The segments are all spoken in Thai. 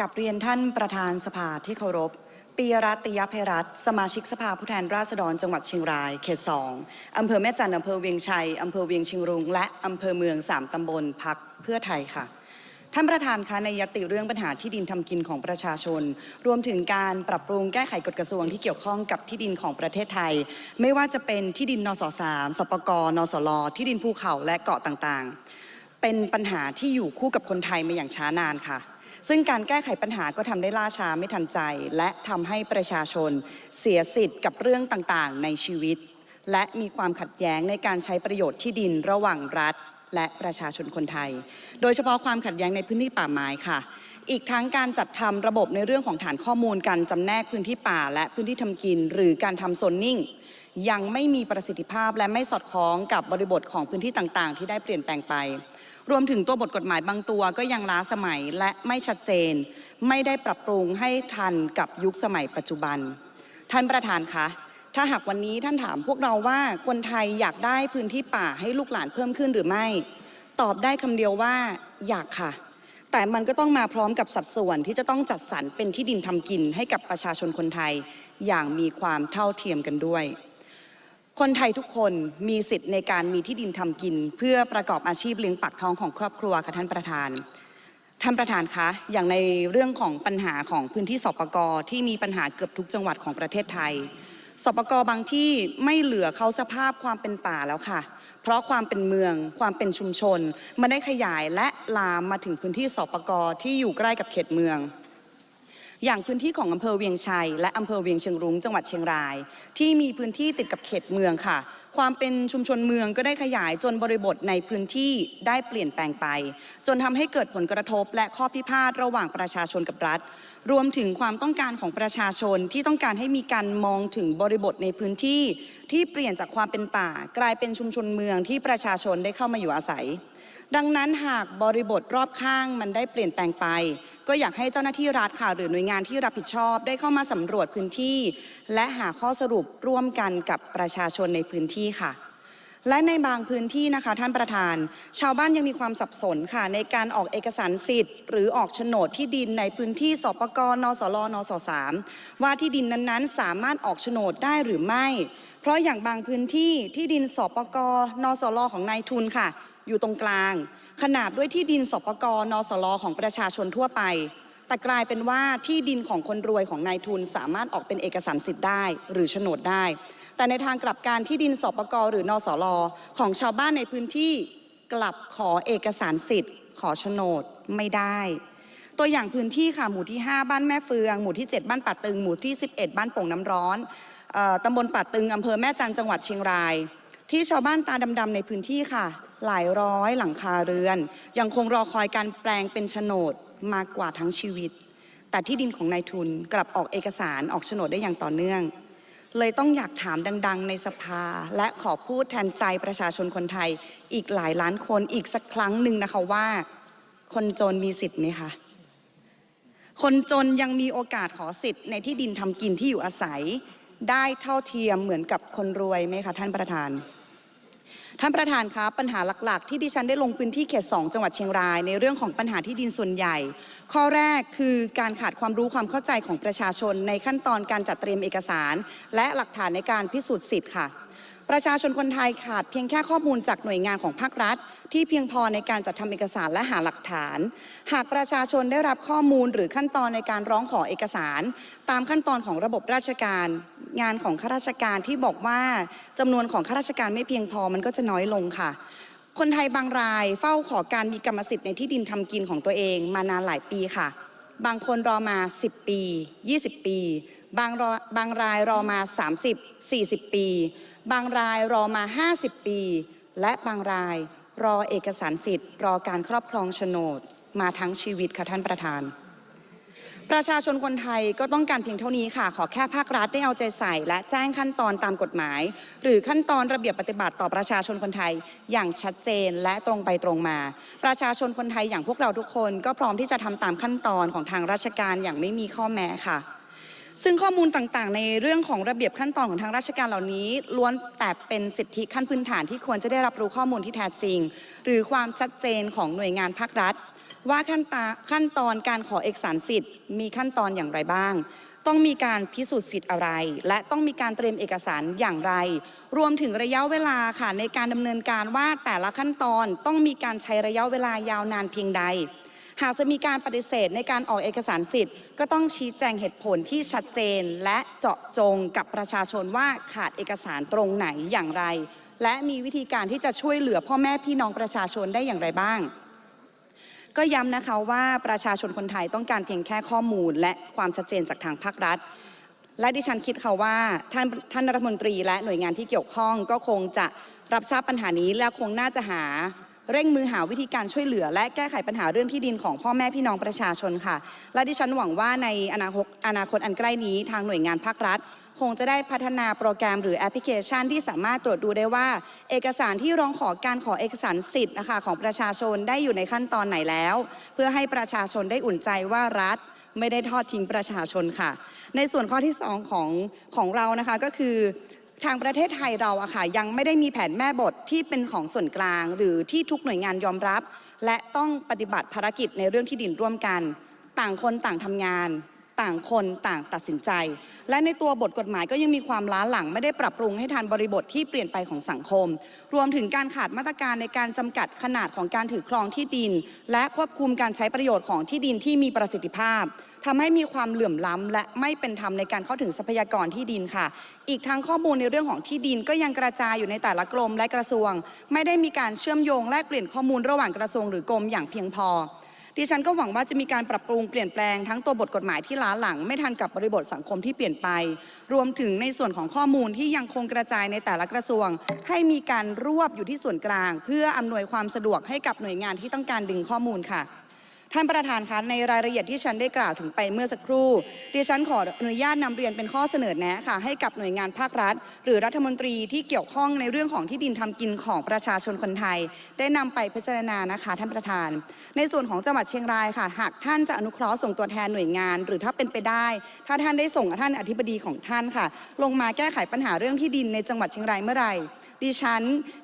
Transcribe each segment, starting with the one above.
กับเรียนท่านประธานสภาที่เคารพปียรัติยภัยรัตสมาชิกสภาผู้แทนราษฎรจังหวัดเชียงราย เขตสองอำเภอแม่จันทร์อำเภอเวียงชัยอำเภอเวียงชียงรุงและอำเภอเมืองสามตำบลพักเพื่อไทยค่ะ ท่านประธานคะในยติเรื่องปัญหาที่ดินทำกินของประชาชน รวมถึงการปรับปรุงแก้ไขกฎกระทรวงที่เกี่ยวข้องกับที่ดินของประเทศไทย ไม่ว่าจะเป็นที่ดินนสสามสปกนสลที่ดินภูเขาและเกาะต่างๆ เป็นปัญหาที่อยู่คู่กับคนไทยมาอย่างช้านานค่ะ ซึ่งการแก้ไขปัญหาก็ทำได้ล่าช้าไม่ทันใจ และทำให้ประชาชนเสียสิทธิ์กับเรื่องต่างๆ ในชีวิต และมีความขัดแย้งในการใช้ประโยชน์ที่ดินระหว่างรัฐและประชาชนคนไทย โดยเฉพาะความขัดแย้งในพื้นที่ป่าไม้ค่ะ อีกทั้งการจัดทำระบบในเรื่องของฐานข้อมูลการจำแนกพื้นที่ป่า และพื้นที่ทำกิน หรือการทำโซนนิ่ง ยังไม่มีประสิทธิภาพและไม่สอดคล้องกับบริบทของพื้นที่ต่างๆ ที่ได้เปลี่ยนแปลงไป รวมถึงตัวบทกฎหมายบางตัวก็ยังล้าสมัยและไม่ชัดเจน ไม่ได้ปรับปรุงให้ทันกับยุคสมัยปัจจุบัน ท่านประธานคะถ้าหากวันนี้ท่านถามพวกเราว่าคนไทยอยากได้พื้นที่ป่าให้ลูกหลานเพิ่มขึ้นหรือไม่ ตอบได้คำเดียวว่าอยากค่ะ แต่มันก็ต้องมาพร้อมกับสัดส่วนที่จะต้องจัดสรรเป็นที่ดินทำกินให้กับประชาชนคนไทย อย่างมีความเท่าเทียมกันด้วย คนไทยทุกคนมีสิทธิ์ในการมีที่ดินทำกิน เพื่อประกอบอาชีพเลี้ยงปากท้องของครอบครัวค่ะท่านประธาน ท่านประธานคะ อย่างในเรื่องของปัญหาของพื้นที่สปกที่มีปัญหาเกือบทุกจังหวัดของประเทศไทยสปกบางที่ไม่เหลือเขาสภาพความเป็นป่าแล้วค่ะ เพราะความเป็นเมืองความเป็นชุมชนมันได้ขยายและลามมาถึงพื้นที่สปกที่อยู่ใกล้กับเขตเมือง อย่างพื้นที่ของอำเภอเวียงชัย และอำเภอเวียงเชียงรุ้งจังหวัดเชียงราย ที่มีพื้นที่ติดกับเขตเมืองค่ะ ความเป็นชุมชนเมืองก็ได้ขยายจนบริบทในพื้นที่ได้เปลี่ยนแปลงไป จนทำให้เกิดผลกระทบ และข้อพิพาทระหว่างประชาชนกับรัฐ รวมถึงความต้องการของประชาชนที่ต้องการให้มีการมองถึงบริบทในพื้นที่ ที่เปลี่ยนจากความเป็นป่า กลายเป็นชุมชนเมืองที่ประชาชนได้เข้ามาอยู่อาศัย ดังนั้นหากบริบทรอบข้างมันได้เปลี่ยนแปลงไป ก็อยากให้เจ้าหน้าที่รัฐค่ะหรือหน่วยงานที่รับผิดชอบ ได้เข้ามาสำรวจพื้นที่ และหาข้อสรุปร่วมกันกับประชาชนในพื้นที่ค่ะและในบางพื้นที่นะคะท่านประธาน ชาวบ้านยังมีความสับสนค่ะ ในการออกเอกสารสิทธิ์ หรือออกโฉนดที่ดินในพื้นที่สปกนสลนสสามว่าที่ดินนั้นๆ สามารถออกโฉนดได้หรือไม่ เพราะอย่างบางพื้นที่ที่ดินสปกนสลของนายทุนค่ะ อยู่ตรงกลาง ขนาบด้วยที่ดินสปกนสลของประชาชนทั่วไป แต่กลายเป็นว่าที่ดินของคนรวยของนายทุนสามารถออกเป็นเอกสารสิทธิ์ได้ หรือโฉนดได้ แต่ในทางกลับการที่ดินสปกหรือนสลของชาวบ้านในพื้นที่กลับขอเอกสารสิทธิ์ ขอโฉนดไม่ได้ ตัวอย่างพื้นที่ค่ะหมู่ที่ 5 บ้านแม่เฟือง หมู่ที่ 7 บ้านป่าตึง หมู่ที่ 11 บ้านโป่งน้ำร้อนออตำบลป่าตึงอำเภอแม่จันจังหวัดเชียงราย ที่ชาวบ้านตาดำๆในพื้นที่ค่ะ หลายร้อยหลังคาเรือน ยังคงรอคอยการแปลงเป็นโฉนดมากกว่าทั้งชีวิต แต่ที่ดินของนายทุนกลับออกเอกสารออกโฉนดได้อย่างต่อเนื่อง เลยต้องอยากถามดัง ๆ ในสภา และขอพูดแทนใจประชาชนคนไทย อีกหลายล้านคนอีกสักครั้งหนึ่งนะคะว่า คนจนมีสิทธิ์ไหมคะคนจนยังมีโอกาสขอสิทธิ์ในที่ดินทำกินที่อยู่อาศัย ได้เท่าเทียมเหมือนกับคนรวยไหมคะท่านประธาน ท่านประธานคะปัญหาหลัก ๆ ที่ดิฉันได้ลงพื้นที่เขต 2 จังหวัดเชียงราย ในเรื่องของปัญหาที่ดินส่วนใหญ่ ข้อแรกคือการขาดความรู้ความเข้าใจของประชาชนในขั้นตอนการจัดเตรียมเอกสาร และหลักฐานในการพิสูจน์สิทธิ์ค่ะ ประชาชนคนไทยขาดเพียงแค่ข้อมูลจากหน่วยงานของภาครัฐ ที่เพียงพอในการจัดทำเอกสารและหาหลักฐาน หากประชาชนได้รับข้อมูลหรือขั้นตอนในการร้องขอเอกสาร ตามขั้นตอนของระบบราชการ งานของข้าราชการที่บอกว่าจำนวนของข้าราชการไม่เพียงพอมันก็จะน้อยลงค่ะคนไทยบางรายเฝ้าขอการมีกรรมสิทธิ์ในที่ดินทำกินของตัวเองมานานหลายปีค่ะ บางคนรอมา 10 ปี 20 ปี บางรอบางรายรอมา 30 40 ปี บางรายรอมา 50 ปี และบางรายรอเอกสารสิทธิ์ รอการครอบครองโฉนดมาทั้งชีวิตค่ะท่านประธาน ประชาชนคนไทยก็ต้องการเพียงเท่านี้ค่ะ ขอแค่ภาครัฐได้เอาใจใส่ และแจ้งขั้นตอนตามกฎหมาย หรือขั้นตอนระเบียบปฏิบัติต่อประชาชนคนไทยอย่างชัดเจนและตรงไปตรงมา ประชาชนคนไทยอย่างพวกเราทุกคน ก็พร้อมที่จะทำตามขั้นตอนของทางราชการอย่างไม่มีข้อแม้ค่ะ ซึ่งข้อมูลต่างๆ ในเรื่องของระเบียบขั้นตอนของทางราชการเหล่านี้ ล้วนแต่เป็นสิทธิขั้นพื้นฐานที่ควรจะได้รับรู้ข้อมูลที่แท้จริง หรือความชัดเจนของหน่วยงานภาครัฐ ว่าขั้นตาขั้นตอนการขอเอกสารสิทธิ์ มีขั้นตอนอย่างไรบ้าง ต้องมีการพิสูจน์สิทธิ์อะไร และต้องมีการเตรียมเอกสารอย่างไร รวมถึงระยะเวลาค่ะในการดำเนินการว่าแต่ละขั้นตอนต้องมีการใช้ระยะเวลายาวนานเพียงใด หากจะมีการปฏิเสธในการออกเอกสารสิทธิ์ ก็ต้องชี้แจงเหตุผลที่ชัดเจน และเจาะจงกับประชาชนว่าขาดเอกสารตรงไหนอย่างไร และมีวิธีการที่จะช่วยเหลือพ่อแม่พี่น้องประชาชนได้อย่างไรบ้าง ก็ย้ำนะคะว่าประชาชนคนไทยต้องการเพียงแค่ข้อมูล และความชัดเจนจากทางภาครัฐและดิฉันคิดค่ะว่าท่านท่านรัฐมนตรีและหน่วยงานที่เกี่ยวข้องก็คงจะรับทราบปัญหานี้และคงน่าจะหา เร่งมือหาวิธีการช่วยเหลือ และแก้ไขปัญหาเรื่องที่ดินของพ่อแม่พี่น้องประชาชนค่ะ และดิฉันหวังว่าในอนาคตอนาคตอันใกล้นี้ทางหน่วยงานภาครัฐ คงจะได้พัฒนาโปรแกรมหรือแอปพลิเคชัน ที่สามารถตรวจดูได้ว่า เอกสารที่ร้องขอการขอเอกสารสิทธิ์นะคะของประชาชนได้อยู่ในขั้นตอนไหนแล้ว เพื่อให้ประชาชนได้อุ่นใจว่ารัฐไม่ได้ทอดทิ้งประชาชนค่ะ ในส่วนข้อที่ 2 ของของเรานะคะก็คือ ทางประเทศไทยเราอะค่ะยังไม่ได้มีแผนแม่บทที่เป็นของส่วนกลาง หรือที่ทุกหน่วยงานยอมรับ และต้องปฏิบัติภารกิจในเรื่องที่ดินร่วมกัน ต่างคนต่างทำงาน ต่างคนต่างตัดสินใจ และในตัวบทกฎหมายก็ยังมีความล้าหลังไม่ได้ปรับปรุงให้ทันบริบทที่เปลี่ยนไปของสังคม รวมถึงการขาดมาตรการในการจำกัดขนาดของการถือครองที่ดิน และควบคุมการใช้ประโยชน์ของที่ดินที่มีประสิทธิภาพ ทำให้มีความเหลื่อมล้ำและไม่เป็นธรรมในการเข้าถึงทรัพยากรที่ดินค่ะ อีกทั้งข้อมูลในเรื่องของที่ดินก็ยังกระจายอยู่ในแต่ละกรมและกระทรวง ไม่ได้มีการเชื่อมโยงแลกเปลี่ยนข้อมูลระหว่างกระทรวงหรือกรมอย่างเพียงพอดิฉันก็หวังว่าจะมีการปรับปรุงเปลี่ยนแปลงทั้งตัวบทกฎหมายที่ล้าหลัง ไม่ทันกับบริบทสังคมที่เปลี่ยนไป รวมถึงในส่วนของข้อมูลที่ยังคงกระจายในแต่ละกระทรวง ให้มีการรวบอยู่ที่ส่วนกลาง เพื่ออำนวยความสะดวกให้กับหน่วยงานที่ต้องการดึงข้อมูลค่ะ ท่านประธานคะในรายละเอียดที่ฉันได้กล่าวถึงไปเมื่อสักครู่ดิฉันขออนุญาตนำเรียนเป็นข้อเสนอแนะค่ะให้กับหน่วยงานภาครัฐ หรือรัฐมนตรีที่เกี่ยวข้องในเรื่องของที่ดินทำกินของประชาชนคนไทย ได้นำไปพิจารณานะคะท่านประธาน ในส่วนของจังหวัดเชียงรายค่ะ หากท่านจะอนุเคราะห์ส่งตัวแทนหน่วยงาน หรือถ้าเป็นไปได้ ถ้าท่านได้ส่งท่านอธิบดีของท่านค่ะ ลงมาแก้ไขปัญหาเรื่องที่ดินในจังหวัดเชียงรายเมื่อไหร่ดิฉัน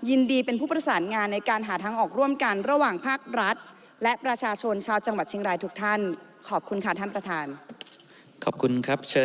ยินดีเป็นผู้ประสานงานในการหาทางออกร่วมกันระหว่างภาครัฐ และประชาชนชาวจังหวัดเชียงรายทุกท่าน ขอบคุณค่ะท่านประธาน ขอบคุณครับเชิญ